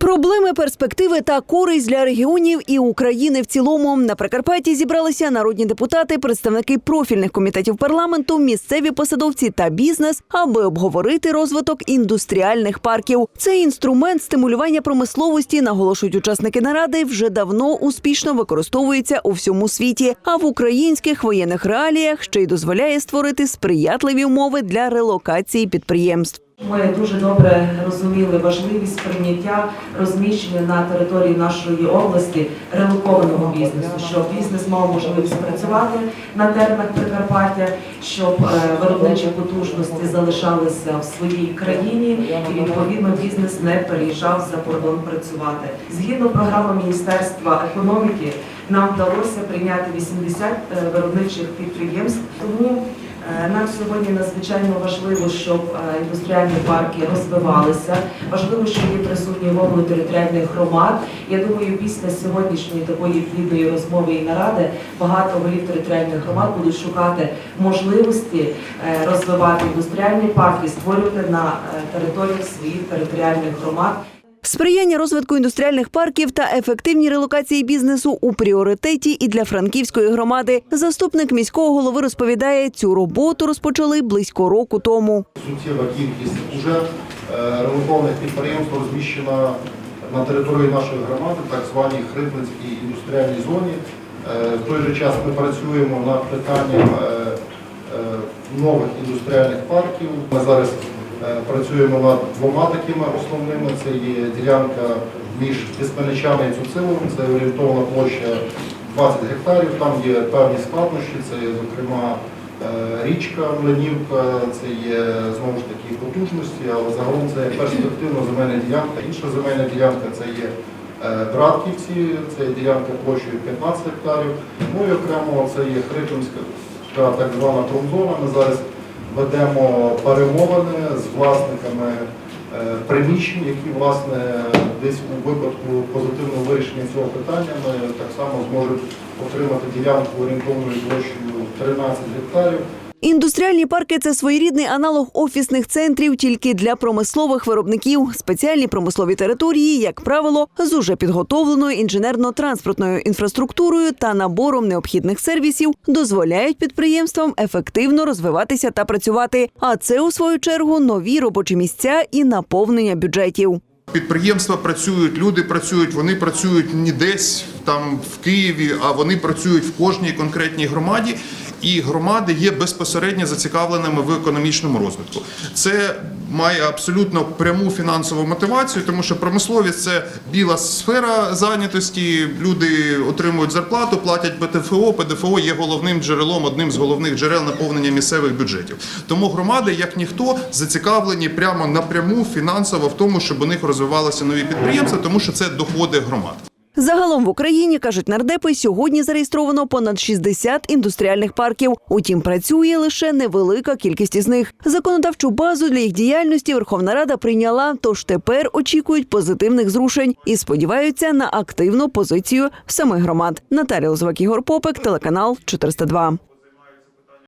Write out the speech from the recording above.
Проблеми, перспективи та користь для регіонів і України в цілому на Прикарпатті зібралися народні депутати, представники профільних комітетів парламенту, місцеві посадовці та бізнес, аби обговорити розвиток індустріальних парків. Цей інструмент стимулювання промисловості, наголошують учасники наради, вже давно успішно використовується у всьому світі. А в українських воєнних реаліях ще й дозволяє створити сприятливі умови для релокації підприємств. Ми дуже добре розуміли важливість прийняття розміщення на території нашої області релокованого бізнесу, щоб бізнес мав можливість працювати на теренах Прикарпаття, щоб е, виробничі потужності залишалися в своїй країні, і відповідно бізнес не переїжджав за кордон працювати. Згідно програми Міністерства економіки, нам вдалося прийняти 80 е, виробничих підприємств. Тому Нам сьогодні надзвичайно важливо, щоб е, індустріальні парки розвивалися. Важливо, що є присутні голови територіальних громад. Я думаю, після сьогоднішньої такої плідної розмови і наради багато голів територіальних громад будуть шукати можливості е, розвивати індустріальні парки, створювати на е, територіях своїх територіальних громад. Сприяння розвитку індустріальних парків та ефективній релокації бізнесу у пріоритеті і для франківської громади. Заступник міського голови розповідає, цю роботу розпочали близько року тому. суттєва кількість уже е, релокованих підприємств розміщена на території нашої громади, так званій Хриплинській індустріальній зоні. Е, В той же час ми працюємо над питанням е, нових індустріальних парків. Ми зараз працюємо над двома такими основними. Це є ділянка між Тисменичами і Цуциловим, це орієнтовна площа 20 гектарів. Там є певні складнощі, це є, зокрема Е, Річка Млинівка, це є знову ж таки потужності, але загалом це є перспективна земельна ділянка. Інша земельна ділянка це є е, Братківці, це є ділянка площею 15 гектарів. Ну і окремо це є Хриплинська так звана промзона. Ми зараз ведемо перемовини з власниками е, приміщень, які власне десь у випадку позитивного вирішення цього питання ми так само зможуть отримати ділянку орієнтовною площею 13 гектарів. Індустріальні парки це своєрідний аналог офісних центрів тільки для промислових виробників. Спеціальні промислові території, як правило, з уже підготовленою інженерно-транспортною інфраструктурою та набором необхідних сервісів дозволяють підприємствам ефективно розвиватися та працювати. А це у свою чергу нові робочі місця і наповнення бюджетів. Підприємства працюють, люди працюють, вони працюють не десь там в Києві, а вони працюють в кожній конкретній громаді. І громади є безпосередньо зацікавленими в економічному розвитку. Це має абсолютно пряму фінансову мотивацію, тому що промисловість це біла сфера зайнятості. Люди отримують зарплату, платять ПДФО. ПДФО є головним джерелом, одним з головних джерел наповнення місцевих бюджетів. Тому громади, як ніхто, зацікавлені прямо напряму фінансово в тому, щоб у них розвивалися нові підприємства, тому що це доходи громад. Загалом в Україні кажуть нардепи, сьогодні зареєстровано понад 60 індустріальних парків. Утім, працює лише невелика кількість із них. Законодавчу базу для їх діяльності Верховна Рада прийняла. Тож тепер очікують позитивних зрушень і сподіваються на активну позицію самих громад. Наталія Лозвак, Ігор Попек, телеканал 402.